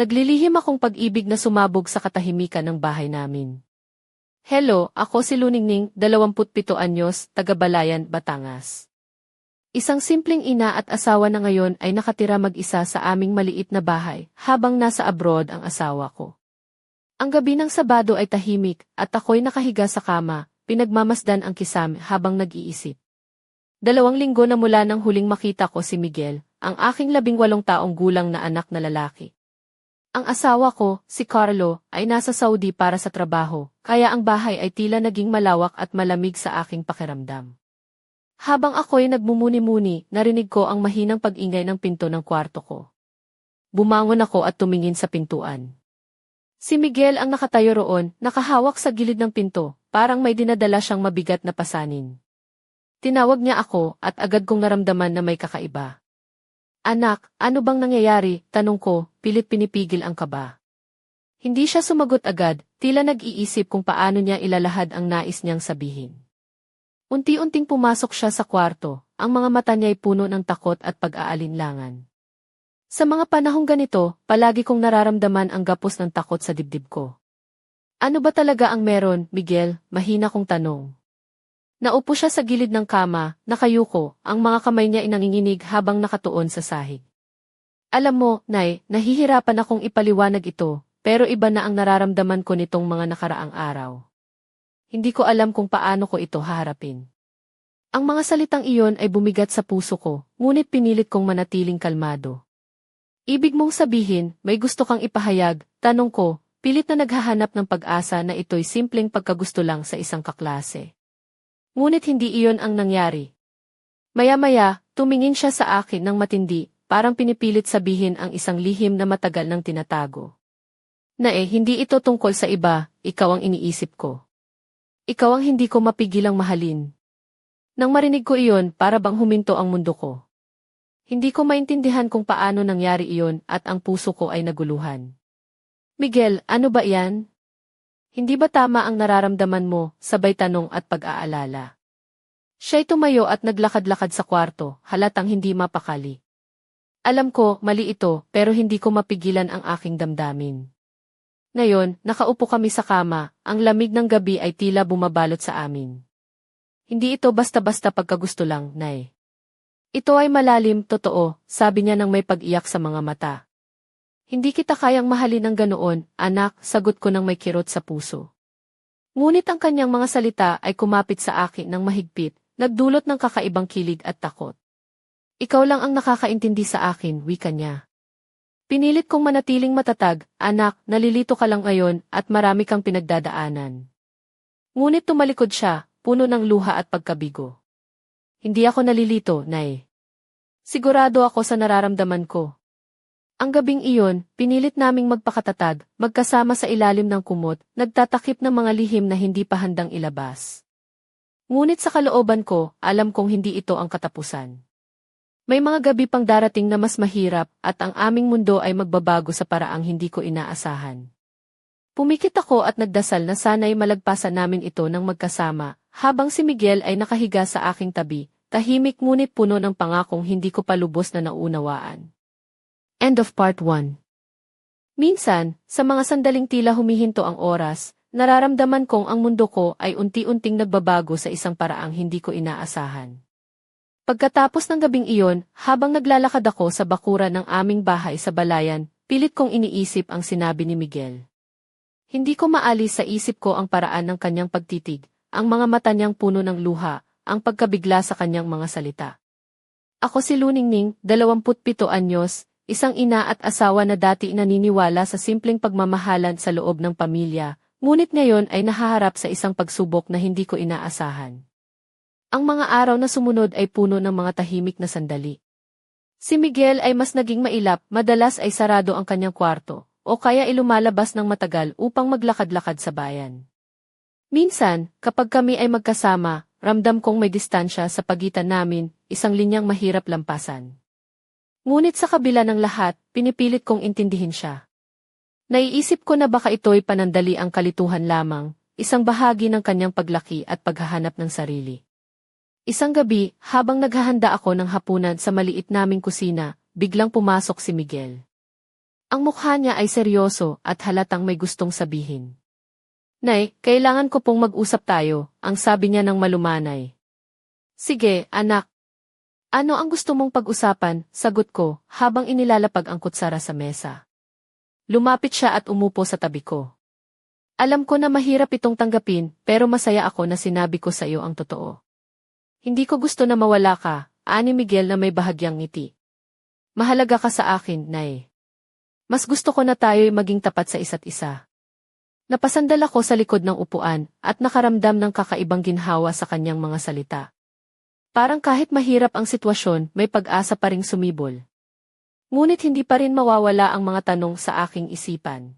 Naglilihim akong pag-ibig na sumabog sa katahimikan ng bahay namin. Hello, ako si Luningning, 27 anyos, taga-Balayan, Batangas. Isang simpleng ina at asawa na ngayon ay nakatira mag-isa sa aming maliit na bahay habang nasa abroad ang asawa ko. Ang gabi ng Sabado ay tahimik at ako'y nakahiga sa kama, pinagmamasdan ang kisame habang nag-iisip. Dalawang linggo na mula nang huling makita ko si Miguel, ang aking labing walong taong gulang na anak na lalaki. Ang asawa ko, si Carlo, ay nasa Saudi para sa trabaho, kaya ang bahay ay tila naging malawak at malamig sa aking pakiramdam. Habang ako'y nagmumuni-muni, narinig ko ang mahinang pag-ingay ng pinto ng kwarto ko. Bumangon ako at tumingin sa pintuan. Si Miguel ang nakatayo roon, nakahawak sa gilid ng pinto, parang may dinadala siyang mabigat na pasanin. Tinawag niya ako at agad kong naramdaman na may kakaiba. Anak, ano bang nangyayari? Tanong ko, pilit pinipigil ang kaba. Hindi siya sumagot agad, tila nag-iisip kung paano niya ilalahad ang nais niyang sabihin. Unti-unting pumasok siya sa kwarto, ang mga mata niya ay puno ng takot at pag-aalinlangan. Sa mga panahong ganito, palagi kong nararamdaman ang gapos ng takot sa dibdib ko. Ano ba talaga ang meron, Miguel? Mahina kong tanong. Naupo siya sa gilid ng kama, nakayuko, ang mga kamay niya inanginginig habang nakatuon sa sahig. Alam mo, Nay, nahihirapan akong ipaliwanag ito, pero iba na ang nararamdaman ko nitong mga nakaraang araw. Hindi ko alam kung paano ko ito haharapin. Ang mga salitang iyon ay bumigat sa puso ko, ngunit pinilit kong manatiling kalmado. Ibig mong sabihin, may gusto kang ipahayag, tanong ko, pilit na naghahanap ng pag-asa na ito'y simpleng pagkagusto lang sa isang kaklase. Ngunit hindi iyon ang nangyari. Maya-maya, tumingin siya sa akin ng matindi, parang pinipilit sabihin ang isang lihim na matagal nang tinatago. Na eh, hindi ito tungkol sa iba, ikaw ang iniisip ko. Ikaw ang hindi ko mapigilang mahalin. Nang marinig ko iyon, para bang huminto ang mundo ko. Hindi ko maintindihan kung paano nangyari iyon at ang puso ko ay naguluhan. Miguel, ano ba yan? Hindi ba tama ang nararamdaman mo, sabay tanong at pag-aalala? Siya'y tumayo at naglakad-lakad sa kwarto, halatang hindi mapakali. Alam ko, mali ito, pero hindi ko mapigilan ang aking damdamin. Ngayon, nakaupo kami sa kama, ang lamig ng gabi ay tila bumabalot sa amin. Hindi ito basta-basta pagkagusto lang, Nay. Ito ay malalim, totoo, sabi niya nang may pag-iyak sa mga mata. Hindi kita kayang mahalin ng ganoon, anak, sagot ko ng may kirot sa puso. Ngunit ang kanyang mga salita ay kumapit sa akin ng mahigpit, nagdulot ng kakaibang kilig at takot. Ikaw lang ang nakakaintindi sa akin, wika niya. Pinilit kong manatiling matatag, anak, nalilito ka lang ngayon at marami kang pinagdadaanan. Ngunit tumalikod siya, puno ng luha at pagkabigo. Hindi ako nalilito, Nay. Sigurado ako sa nararamdaman ko. Ang gabing iyon, pinilit naming magpakatatag, magkasama sa ilalim ng kumot, nagtatakip ng mga lihim na hindi pa handang ilabas. Ngunit sa kalooban ko, alam kong hindi ito ang katapusan. May mga gabi pang darating na mas mahirap at ang aming mundo ay magbabago sa paraang hindi ko inaasahan. Pumikit ako at nagdasal na sana'y malagpasan namin ito ng magkasama, habang si Miguel ay nakahiga sa aking tabi, tahimik ngunit puno ng pangakong hindi ko palubos na naunawaan. End of Part 1 Minsan, sa mga sandaling tila humihinto ang oras, nararamdaman kong ang mundo ko ay unti-unting nagbabago sa isang paraang hindi ko inaasahan. Pagkatapos ng gabing iyon, habang naglalakad ako sa bakura ng aming bahay sa balayan, pilit kong iniisip ang sinabi ni Miguel. Hindi ko maalis sa isip ko ang paraan ng kanyang pagtitig, ang mga mata niyang puno ng luha, ang pagkabigla sa kanyang mga salita. Ako si Luningning, 27 anyos, isang ina at asawa na dati naniniwala sa simpleng pagmamahalan sa loob ng pamilya, ngunit ngayon ay nahaharap sa isang pagsubok na hindi ko inaasahan. Ang mga araw na sumunod ay puno ng mga tahimik na sandali. Si Miguel ay mas naging mailap, madalas ay sarado ang kanyang kwarto, o kaya ilumalabas ng matagal upang maglakad-lakad sa bayan. Minsan, kapag kami ay magkasama, ramdam kong may distansya sa pagitan namin, isang linyang mahirap lampasan. Ngunit sa kabila ng lahat, pinipilit kong intindihin siya. Naiisip ko na baka ito'y panandali ang kalituhan lamang, isang bahagi ng kanyang paglaki at paghahanap ng sarili. Isang gabi, habang naghahanda ako ng hapunan sa maliit naming kusina, biglang pumasok si Miguel. Ang mukha niya ay seryoso at halatang may gustong sabihin. Nay, kailangan ko pong mag-usap tayo, ang sabi niya ng malumanay. Sige, anak. Ano ang gusto mong pag-usapan, sagot ko, habang inilalapag ang kutsara sa mesa. Lumapit siya at umupo sa tabi ko. Alam ko na mahirap itong tanggapin, pero masaya ako na sinabi ko sa iyo ang totoo. Hindi ko gusto na mawala ka, ani Miguel na may bahagyang ngiti. Mahalaga ka sa akin, Nay. Mas gusto ko na tayo'y maging tapat sa isa't isa. Napasandal ako sa likod ng upuan at nakaramdam ng kakaibang ginhawa sa kanyang mga salita. Parang kahit mahirap ang sitwasyon, may pag-asa pa ring sumibol. Ngunit hindi pa rin mawawala ang mga tanong sa aking isipan.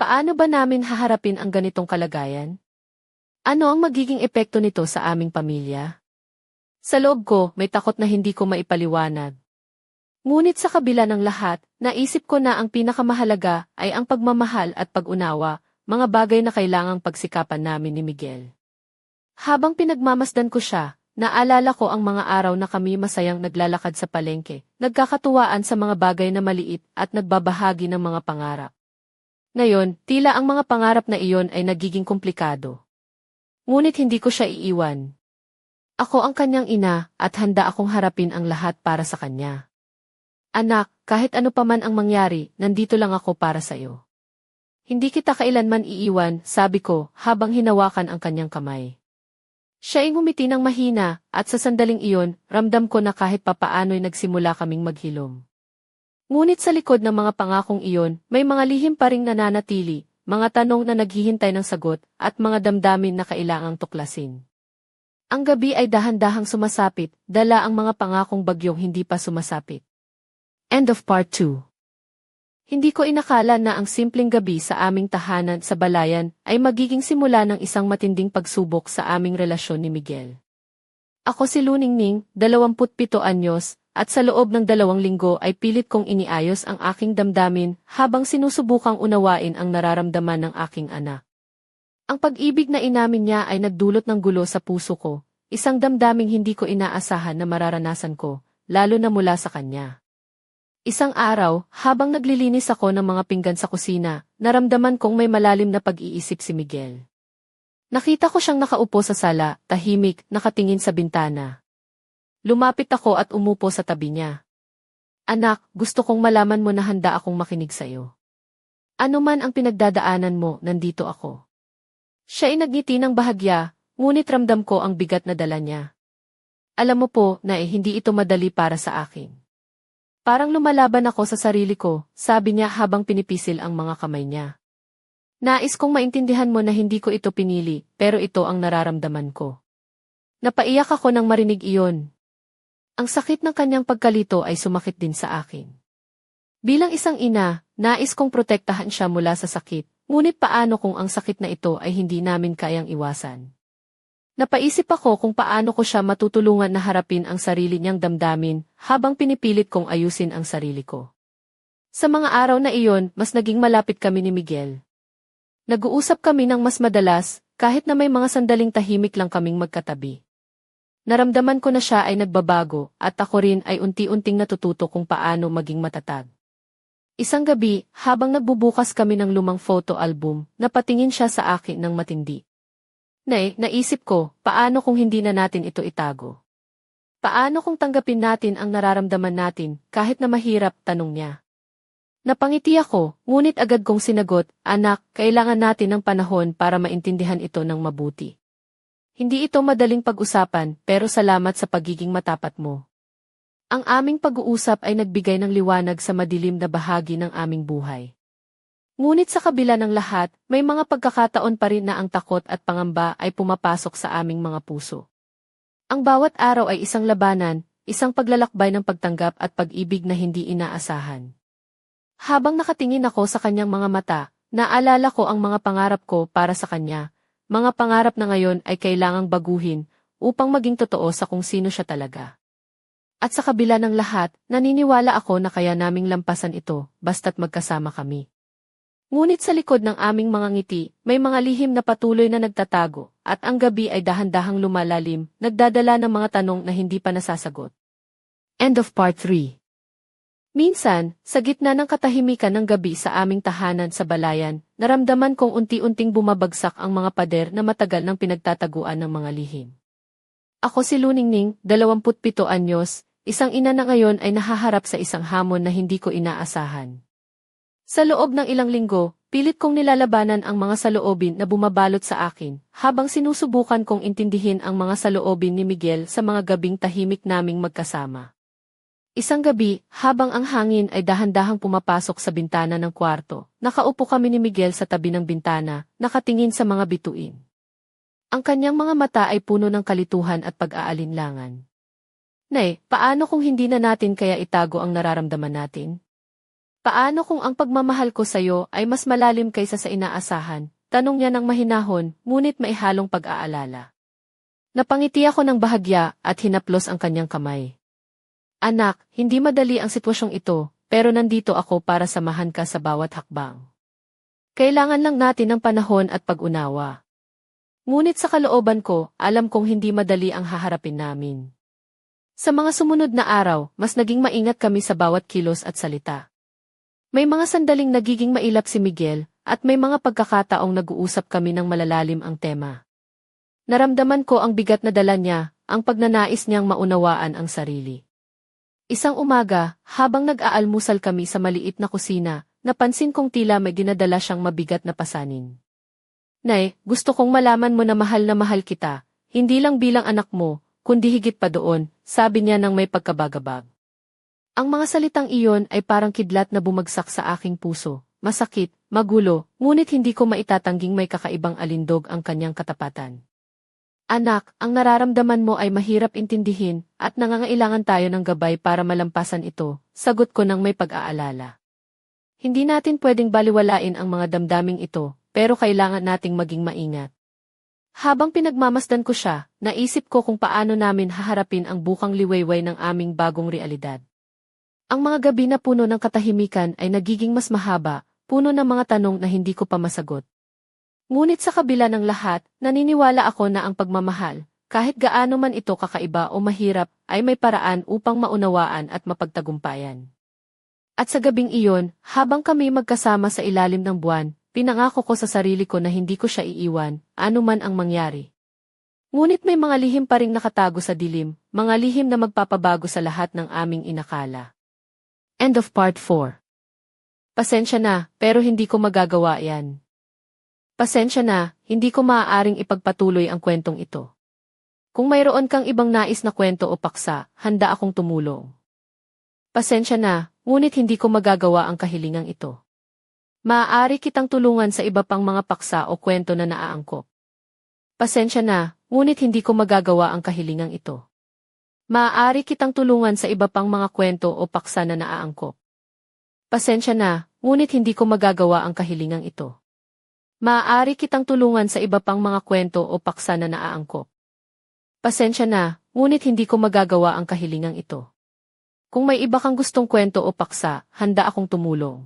Paano ba namin haharapin ang ganitong kalagayan? Ano ang magiging epekto nito sa aming pamilya? Sa loob ko, may takot na hindi ko maipaliwanag. Ngunit sa kabila ng lahat, naisip ko na ang pinakamahalaga ay ang pagmamahal at pag-unawa, mga bagay na kailangang pagsikapan namin ni Miguel. Habang pinagmamasdan ko siya, naalala ko ang mga araw na kami masayang naglalakad sa palengke, nagkakatuwaan sa mga bagay na maliit at nagbabahagi ng mga pangarap. Ngayon, tila ang mga pangarap na iyon ay nagiging komplikado. Ngunit hindi ko siya iiwan. Ako ang kanyang ina at handa akong harapin ang lahat para sa kanya. Anak, kahit ano pa man ang mangyari, nandito lang ako para sa iyo. Hindi kita kailanman iiwan, sabi ko, habang hinawakan ang kanyang kamay. Siya ay ngumiti ng mahina, at sa sandaling iyon, ramdam ko na kahit papaano'y nagsimula kaming maghilom. Ngunit sa likod ng mga pangakong iyon, may mga lihim pa ring nananatili, mga tanong na naghihintay ng sagot, at mga damdamin na kailangang tuklasin. Ang gabi ay dahan-dahang sumasapit, dala ang mga pangakong bagyong hindi pa sumasapit. End of part 2 Hindi ko inakala na ang simpleng gabi sa aming tahanan sa balayan ay magiging simula ng isang matinding pagsubok sa aming relasyon ni Miguel. Ako si Luningning, 27 anyos, at sa loob ng dalawang linggo ay pilit kong iniayos ang aking damdamin habang sinusubukang unawain ang nararamdaman ng aking anak. Ang pag-ibig na inamin niya ay nagdulot ng gulo sa puso ko, isang damdaming hindi ko inaasahan na mararanasan ko, lalo na mula sa kanya. Isang araw, habang naglilinis ako ng mga pinggan sa kusina, naramdaman kong may malalim na pag-iisip si Miguel. Nakita ko siyang nakaupo sa sala, tahimik, nakatingin sa bintana. Lumapit ako at umupo sa tabi niya. Anak, gusto kong malaman mo na handa akong makinig sa iyo. Ano man ang pinagdadaanan mo, nandito ako. Siya ay nagngiti ng bahagya, ngunit ramdam ko ang bigat na dala niya. Alam mo po na eh, hindi ito madali para sa akin. Parang lumalaban ako sa sarili ko, sabi niya habang pinipisil ang mga kamay niya. Nais kong maintindihan mo na hindi ko ito pinili, pero ito ang nararamdaman ko. Napaiyak ako nang marinig iyon. Ang sakit ng kanyang pagkalito ay sumakit din sa akin. Bilang isang ina, nais kong protektahan siya mula sa sakit, ngunit paano kung ang sakit na ito ay hindi namin kayang iwasan? Napaisip ako kung paano ko siya matutulungan na harapin ang sarili niyang damdamin habang pinipilit kong ayusin ang sarili ko. Sa mga araw na iyon, mas naging malapit kami ni Miguel. Nag-uusap kami ng mas madalas, kahit na may mga sandaling tahimik lang kaming magkatabi. Naramdaman ko na siya ay nagbabago at ako rin ay unti-unting natututo kung paano maging matatag. Isang gabi, habang nagbubukas kami ng lumang photo album, napatingin siya sa akin ng matindi. Nay, naisip ko, paano kung hindi na natin ito itago? Paano kung tanggapin natin ang nararamdaman natin, kahit na mahirap, tanong niya. Napangiti ako, ngunit agad kong sinagot, anak, kailangan natin ng panahon para maintindihan ito ng mabuti. Hindi ito madaling pag-usapan, pero salamat sa pagiging matapat mo. Ang aming pag-uusap ay nagbigay ng liwanag sa madilim na bahagi ng aming buhay. Ngunit sa kabila ng lahat, may mga pagkakataon pa rin na ang takot at pangamba ay pumapasok sa aming mga puso. Ang bawat araw ay isang labanan, isang paglalakbay ng pagtanggap at pag-ibig na hindi inaasahan. Habang nakatingin ako sa kanyang mga mata, naalala ko ang mga pangarap ko para sa kanya, mga pangarap na ngayon ay kailangang baguhin upang maging totoo sa kung sino siya talaga. At sa kabila ng lahat, naniniwala ako na kaya naming lampasan ito, basta't magkasama kami. Ngunit sa likod ng aming mga ngiti, may mga lihim na patuloy na nagtatago, at ang gabi ay dahan-dahang lumalalim, nagdadala ng mga tanong na hindi pa nasasagot. End of Part 3 Minsan, sa gitna ng katahimikan ng gabi sa aming tahanan sa balayan, naramdaman kong unti-unting bumabagsak ang mga pader na matagal nang pinagtataguan ng mga lihim. Ako si Luningning, 27 anyos, isang ina na ngayon ay nahaharap sa isang hamon na hindi ko inaasahan. Sa loob ng ilang linggo, pilit kong nilalabanan ang mga saloobin na bumabalot sa akin, habang sinusubukan kong intindihin ang mga saloobin ni Miguel sa mga gabing tahimik naming magkasama. Isang gabi, habang ang hangin ay dahan-dahang pumapasok sa bintana ng kwarto, nakaupo kami ni Miguel sa tabi ng bintana, nakatingin sa mga bituin. Ang kanyang mga mata ay puno ng kalituhan at pag-aalinlangan. Nay, paano kung hindi na natin kaya itago ang nararamdaman natin? Paano kung ang pagmamahal ko sa'yo ay mas malalim kaysa sa inaasahan? Tanong niya ng mahinahon, ngunit may halong pag-aalala. Napangiti ako ng bahagya at hinaplos ang kanyang kamay. Anak, hindi madali ang sitwasyong ito, pero nandito ako para samahan ka sa bawat hakbang. Kailangan lang natin ng panahon at pag-unawa. Ngunit sa kalooban ko, alam kong hindi madali ang haharapin namin. Sa mga sumunod na araw, mas naging maingat kami sa bawat kilos at salita. May mga sandaling nagiging mailap si Miguel, at may mga pagkakataong nag-uusap kami ng malalalim ang tema. Naramdaman ko ang bigat na dala niya, ang pagnanais niyang maunawaan ang sarili. Isang umaga, habang nag-aalmusal kami sa maliit na kusina, napansin kong tila may dinadala siyang mabigat na pasanin. Nay, gusto kong malaman mo na mahal na mahal kita, hindi lang bilang anak mo, kundi higit pa doon, sabi niya nang may pagkabagabag. Ang mga salitang iyon ay parang kidlat na bumagsak sa aking puso, masakit, magulo, ngunit hindi ko maitatangging may kakaibang alindog ang kanyang katapatan. Anak, ang nararamdaman mo ay mahirap intindihin at nangangailangan tayo ng gabay para malampasan ito, sagot ko ng may pag-aalala. Hindi natin pwedeng baliwalain ang mga damdaming ito, pero kailangan nating maging maingat. Habang pinagmamasdan ko siya, naisip ko kung paano namin haharapin ang bukang liwayway ng aming bagong realidad. Ang mga gabi na puno ng katahimikan ay nagiging mas mahaba, puno ng mga tanong na hindi ko pa masagot. Ngunit sa kabila ng lahat, naniniwala ako na ang pagmamahal, kahit gaano man ito kakaiba o mahirap, ay may paraan upang maunawaan at mapagtagumpayan. At sa gabing iyon, habang kami magkasama sa ilalim ng buwan, pinangako ko sa sarili ko na hindi ko siya iiwan, anuman ang mangyari. Ngunit may mga lihim pa ring nakatago sa dilim, mga lihim na magpapabago sa lahat ng aming inakala. End of Part 4 Pasensya na, pero hindi ko magagawa yan. Pasensya na, hindi ko maaaring ipagpatuloy ang kwentong ito. Kung mayroon kang ibang nais na kwento o paksa, handa akong tumulong. Pasensya na, ngunit hindi ko magagawa ang kahilingang ito. Maaari kitang tulungan sa iba pang mga paksa o kwento na naaangkop. Pasensya na, ngunit hindi ko magagawa ang kahilingang ito. Maaari kitang tulungan sa iba pang mga kwento o paksa na naaangkop. Pasensya na, ngunit hindi ko magagawa ang kahilingang ito. Maaari kitang tulungan sa iba pang mga kwento o paksa na naaangkop. Pasensya na, ngunit hindi ko magagawa ang kahilingang ito. Kung may iba kang gustong kwento o paksa, handa akong tumulong.